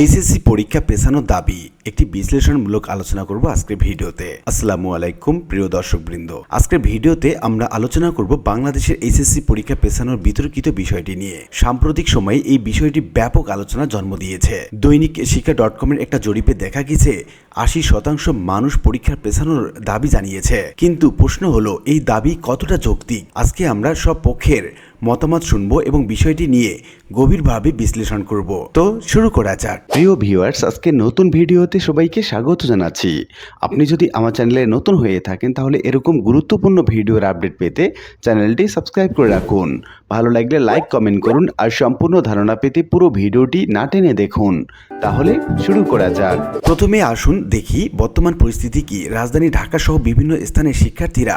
HSC পরীক্ষা পেছানোর দাবি। একটি বিশ্লেষণমূলক আলোচনা করব আজকের ভিডিওতে। আসসালামু আলাইকুম, প্রিয় দর্শকবৃন্দ। আজকের ভিডিওতে আমরা আলোচনা করব বাংলাদেশের এইচএসসি পরীক্ষা পেছানোর বিতর্কিত বিষয়টি নিয়ে। সাম্প্রতিক সময়ে এই বিষয়টি ব্যাপক আলোচনা জন্ম দিয়েছে। দৈনিক শিক্ষা ডট কমের একটা জরিপে দেখা গেছে আশি শতাংশ মানুষ পরীক্ষার পেছানোর দাবি জানিয়েছে। কিন্তু প্রশ্ন হলো এই দাবি কতটা যৌক্তিক? আজকে আমরা সব পক্ষের মতামত শুনব এবং বিষয়টি নিয়ে গভীরভাবে বিশ্লেষণ করব। তো শুরু করা যাক। প্রিয় ভিউয়ার্স আজকে নতুন ভিডিওতে সবাইকে স্বাগত জানাচ্ছি। আপনি যদি আমার চ্যানেলে নতুন হয়ে থাকেন তাহলে এরকম গুরুত্বপূর্ণ ভিডিওর আপডেট পেতে চ্যানেলটি সাবস্ক্রাইব করে রাখুন। ভালো লাগলে লাইক কমেন্ট করুন আর সম্পূর্ণ ধারণা পেতে পুরো ভিডিওটি না টেনে দেখুন। তাহলে শুরু করা যাক। প্রথমে আসুন দেখি বর্তমান পরিস্থিতি কি। রাজধানী ঢাকা সহ বিভিন্ন স্থানে শিক্ষার্থীরা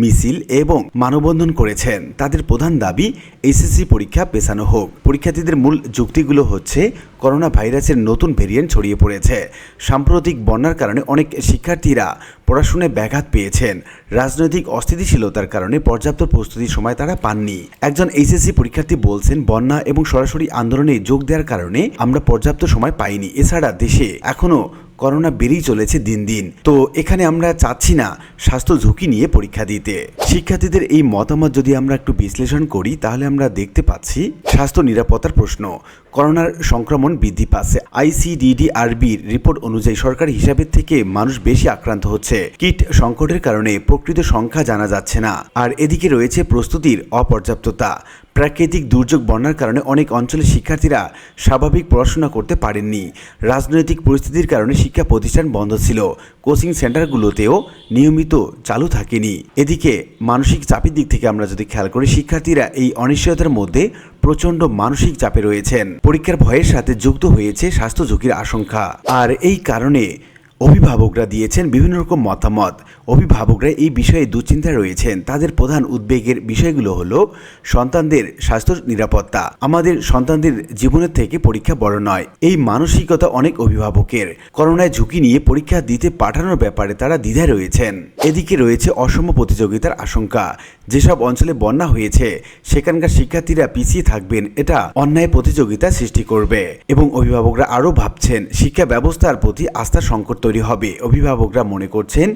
মিছিল এবং মানববন্ধন করেছেন। তাদের প্রধান দাবি এইচএসসি পরীক্ষা পেছানো হোক। পরীক্ষার্থীদের মূল যুক্তিগুলো হচ্ছে করোনা ভাইরাসের নতুন ভেরিয়েন্ট ছড়িয়ে পড়েছে। সাম্প্রতিক বন্যার কারণে অনেক শিক্ষার্থীরা পড়াশোনায় ব্যাঘাত পেয়েছেন। রাজনৈতিক অস্থিতিশীলতার কারণে পর্যাপ্ত প্রস্তুতির সময় তারা পাননি। একজন এইচএসসি পরীক্ষার্থী বলছেন, বন্যা এবং সরাসরি আন্দোলনে যোগ দেওয়ার কারণে আমরা পর্যাপ্ত সময় পাইনি। এছাড়া দেশে এখনও করোনা বেড়েই চলেছে দিন দিন। তো এখানে আমরা চাচ্ছি না স্বাস্থ্য ঝুঁকি নিয়ে পরীক্ষা দিতে। শিক্ষার্থীদের এই মতামত যদি আমরা একটু বিশ্লেষণ করি, তাহলে আমরা দেখতে পাচ্ছি স্বাস্থ্য নিরাপত্তার প্রশ্ন। করোনার সংক্রমণ বৃদ্ধি পাচ্ছে। আইসিডিডিআরবির রিপোর্ট অনুযায়ী সরকারি হিসাবের থেকে মানুষ বেশি আক্রান্ত হচ্ছে। কিট সংকটের কারণে প্রকৃত সংখ্যা জানা যাচ্ছে না। আর এদিকে রয়েছে প্রস্তুতির অপর্যাপ্ততা। প্রাকৃতিক দুর্যোগ বন্যার কারণে অনেক অঞ্চলে শিক্ষার্থীরা স্বাভাবিক পড়াশোনা করতে পারেননি। রাজনৈতিক পরিস্থিতির কারণে শিক্ষা প্রতিষ্ঠান বন্ধ ছিল। কোচিং সেন্টারগুলোতেও নিয়মিত চালু থাকেনি। এদিকে মানসিক চাপের দিক থেকে আমরা যদি খেয়াল করি, শিক্ষার্থীরা এই অনিশ্চয়তার মধ্যে প্রচণ্ড মানসিক চাপে রয়েছেন। পরীক্ষার ভয়ের সাথে যুক্ত হয়েছে স্বাস্থ্য ঝুঁকির আশঙ্কা। আর এই কারণে অভিভাবকরা দিয়েছেন বিভিন্ন রকম মতামত। অভিভাবকরা এই বিষয়ে দুশ্চিন্তায় রয়েছেন। তাদের প্রধান উদ্বেগের বিষয়গুলো হলো সন্তানদের স্বাস্থ্য নিরাপত্তা। আমাদের সন্তানদের জীবনের থেকে পরীক্ষা বড় নয়। এই মানসিকতা অনেক অভিভাবকের। করোনায় ঝুঁকি নিয়ে পরীক্ষা দিতে পাঠানোর ব্যাপারে তারা দ্বিধায় রয়েছেন। এদিকে রয়েছে অসম প্রতিযোগিতার আশঙ্কা। যেসব অঞ্চলে বন্যা হয়েছে, সেখানকার শিক্ষার্থীরা পিছিয়ে থাকবেন, এটা অন্যায় প্রতিযোগিতা সৃষ্টি করবে। এবং অভিভাবকরা আরও ভাবছেন, শিক্ষা ব্যবস্থার প্রতি আস্থার সংকট তৈরি হবে। অভিভাবকরা মনে করছেন,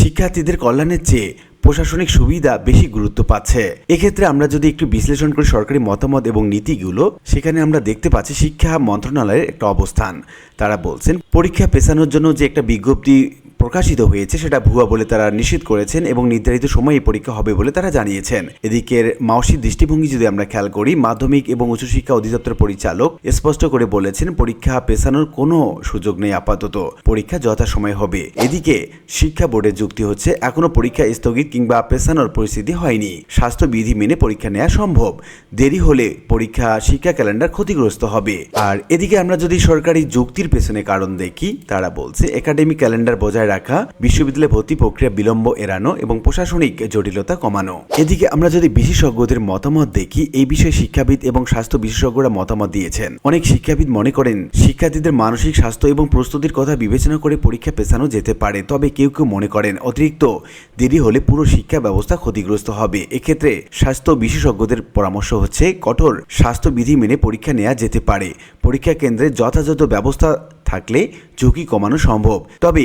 শিক্ষার্থীদের কল্যাণের চেয়ে প্রশাসনিক সুবিধা বেশি গুরুত্ব পাচ্ছে। এক্ষেত্রে আমরা যদি একটু বিশ্লেষণ করি সরকারি মতামত এবং নীতিগুলো, সেখানে আমরা দেখতে পাচ্ছি শিক্ষা মন্ত্রণালয়ের একটা অবস্থান। তারা বলছেন, পরীক্ষা পেছানোর জন্য যে একটা বিজ্ঞপ্তি প্রকাশিত হয়েছে সেটা ভুয়া বলে তারা নিশ্চিত করেছেন এবং নির্ধারিত সময়ে পরীক্ষা হবে বলে তারা জানিয়েছেন। এদিকের মাওসির দৃষ্টিভঙ্গি যদি আমরা খেয়াল করি, মাধ্যমিক এবং উচ্চশিক্ষা অধিদপ্তর পরিচালক স্পষ্ট করে বলেছেন, পরীক্ষা পেছানোর কোনো সুযোগ নেই আপাতত। পরীক্ষা যথাসময়ে হবে। এদিকে শিক্ষা বোর্ডের যুক্তি হচ্ছে, এখনও পরীক্ষা স্থগিত কিংবা পেছানোর পরিস্থিতি হয়নি। স্বাস্থ্যবিধি মেনে পরীক্ষা নেওয়া সম্ভব। দেরি হলে পরীক্ষা শিক্ষা ক্যালেন্ডার ক্ষতিগ্রস্ত হবে। আর এদিকে আমরা যদি সরকারি যুক্তির পেছনে কারণ দেখি, তারা বলছে, একাডেমিক ক্যালেন্ডার বজায় রাখা, বিশ্ববিদ্যালয়ে ভর্তি প্রক্রিয়া বিলম্ব এড়ানো এবং প্রশাসনিক জটিলতা কমানো। এদিকে আমরা যদি বিশেষজ্ঞদের মতামত দেখি, এই বিষয়ে শিক্ষাবিদ এবং স্বাস্থ্য বিশেষজ্ঞরা মতামত দিয়েছেন। অনেক শিক্ষাবিদ মনে করেন, শিক্ষার্থীদের মানসিক স্বাস্থ্য এবং প্রস্তুতির কথা বিবেচনা করে পরীক্ষা পেছানো যেতে পারে, তবে কেউ কেউ মনে করেন, অতিরিক্ত দেরি হলে পুরো শিক্ষা ব্যবস্থা ক্ষতিগ্রস্ত হবে। এক্ষেত্রে স্বাস্থ্য বিশেষজ্ঞদের পরামর্শ হচ্ছে, কঠোর স্বাস্থ্যবিধি মেনে পরীক্ষা নেওয়া যেতে পারে। পরীক্ষা কেন্দ্রে যথাযথ ব্যবস্থা থাকলে ঝুঁকি কমানো সম্ভব। তবে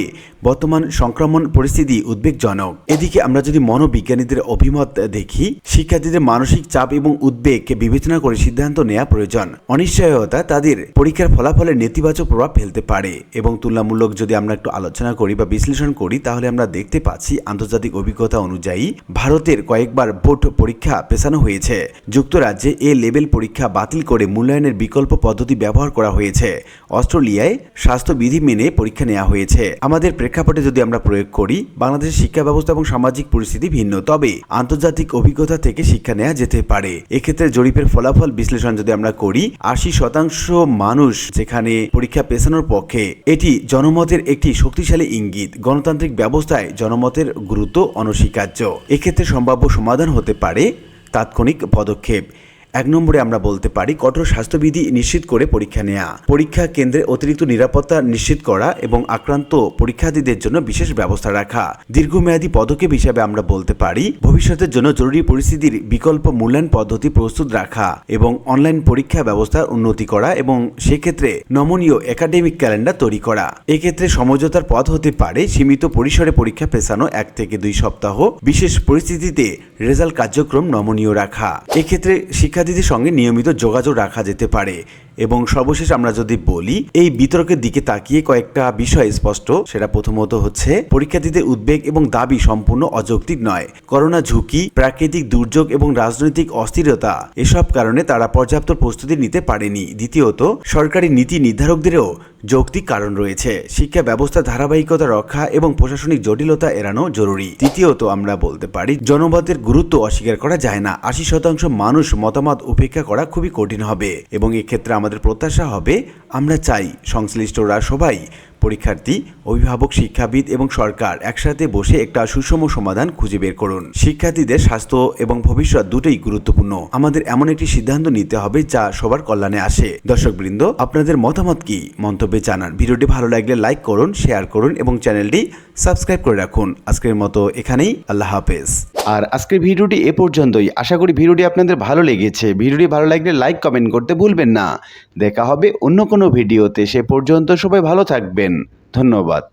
বর্তমান সংক্রমণ পরিস্থিতি উদ্বেগজনক। এদিকে আমরা যদি মনোবিজ্ঞানীদের অভিমত দেখি, শিক্ষার্থীদের মানসিক চাপ এবং উদ্বেগকে বিবেচনা করে সিদ্ধান্ত নেওয়া প্রয়োজন। অনিশ্চয়তা তাদের পরীক্ষার ফলাফলে নেতিবাচক প্রভাব ফেলতে পারে এবং তুলনামূলক যদি আমরা একটু আলোচনা করি বা বিশ্লেষণ করি, তাহলে আমরা দেখতে পাচ্ছি আন্তর্জাতিক অভিজ্ঞতা অনুযায়ী ভারতের কয়েকবার বোর্ড পরীক্ষা পেছানো হয়েছে। যুক্তরাজ্যে এ লেভেল পরীক্ষা বাতিল করে মূল্যায়নের বিকল্প পদ্ধতি ব্যবহার করা হয়েছে। অস্ট্রেলিয়ায় স্বাস্থ্যবিধি মেনে পরীক্ষা নেওয়া হয়েছে। আমাদের প্রেক্ষাপটে যদি আমরা প্রয়োগ করি, বাংলাদেশের শিক্ষা ব্যবস্থা এবং সামাজিক পরিস্থিতি ভিন্ন। তবে আন্তর্জাতিক অভিজ্ঞতা থেকে শিক্ষা নেওয়া যেতে পারে। এক্ষেত্রে জরিপের ফলাফল বিশ্লেষণ যদি আমরা করি, আশি শতাংশ মানুষ যেখানে পরীক্ষা পেছানোর পক্ষে, এটি জনমতের একটি শক্তিশালী ইঙ্গিত। গণতান্ত্রিক ব্যবস্থায় জনমতের গুরুত্ব অনস্বীকার্য। এক্ষেত্রে সম্ভাব্য সমাধান হতে পারে। তাৎক্ষণিক পদক্ষেপ। এক নম্বরে আমরা বলতে পারি, কঠোর স্বাস্থ্যবিধি নিশ্চিত করে পরীক্ষা নেওয়া পরীক্ষা কেন্দ্রে অতিরিক্ত নিরাপত্তা নিশ্চিত করা এবং আক্রান্ত পরীক্ষার্থীদের জন্য বিশেষ ব্যবস্থা রাখা। দীর্ঘমেয়াদী পদক্ষেপ হিসাবে আমরা বলতে পারি, ভবিষ্যতের জন্য জরুরি পরিস্থিতির বিকল্প মূল্যায়ন পদ্ধতি প্রস্তুত রাখা এবং অনলাইন পরীক্ষা ব্যবস্থার উন্নতি করা এবং সেক্ষেত্রে নমনীয় একাডেমিক ক্যালেন্ডার তৈরি করা। এক্ষেত্রে সমঝোতার পথ হতে পারে, সীমিত পরিসরে পরীক্ষা পেছানো এক থেকে দুই সপ্তাহ। বিশেষ পরিস্থিতিতে রেজাল্ট কার্যক্রম নমনীয় রাখা। এক্ষেত্রে শিক্ষার্থীদের সঙ্গে নিয়মিত যোগাযোগ রাখা যেতে পারে। এবং সর্বশেষ আমরা যদি বলি, এই বিতর্কের দিকে তাকিয়ে কয়েকটা বিষয় স্পষ্ট। সেটা প্রথমত হচ্ছে, পরীক্ষার্থীদের উদ্বেগ এবং দাবি সম্পূর্ণ অযৌক্তিক নয়। করোনা ঝুঁকি, প্রাকৃতিক দুর্যোগ এবং রাজনৈতিক অস্থিরতা, এসব কারণে তারা পর্যাপ্ত প্রস্তুতি নিতে পারেনি। দ্বিতীয়ত, সরকারি নীতি নির্ধারকদেরও যৌক্তিক কারণ রয়েছে। শিক্ষা ব্যবস্থা, ধারাবাহিকতা রক্ষা এবং প্রশাসনিক জটিলতা এড়ানো জরুরি। তৃতীয়ত আমরা বলতে পারি, জনমতের গুরুত্ব অস্বীকার করা যায় না। আশি শতাংশ মানুষ মতামত উপেক্ষা করা খুবই কঠিন হবে এবং এক্ষেত্রে আমাদের প্রত্যাশা হবে, আমরা চাই সংশ্লিষ্টরা সবাই পরীক্ষার্থী, অভিভাবক, শিক্ষাবিদ এবং সরকার একসাথে বসে একটা সুষম সমাধান খুঁজে বের করুন। শিক্ষার্থীদের স্বাস্থ্য এবং ভবিষ্যৎ দুটোই গুরুত্বপূর্ণ। আমাদের এমন একটি সিদ্ধান্ত নিতে হবে যা সবার কল্যাণে আসে। দর্শকবৃন্দ, আপনাদের মতামত কি? মন্তব্যে জানান। ভিডিওটি ভালো লাগলে লাইক করুন, শেয়ার করুন এবং চ্যানেলটি সাবস্ক্রাইব করে রাখুন। আজকের মতো এখানেই আল্লাহ হাফেজ। আর আজকের ভিডিওটি এ পর্যন্তই। আশা করি ভিডিওটি আপনাদের ভালো লেগেছে। ভিডিওটি ভালো লাগলে লাইক, কমেন্ট করতে ভুলবেন না। দেখা হবে অন্য কোনো ভিডিওতে। সে পর্যন্ত সবাই ভালো থাকবেন। ধন্যবাদ।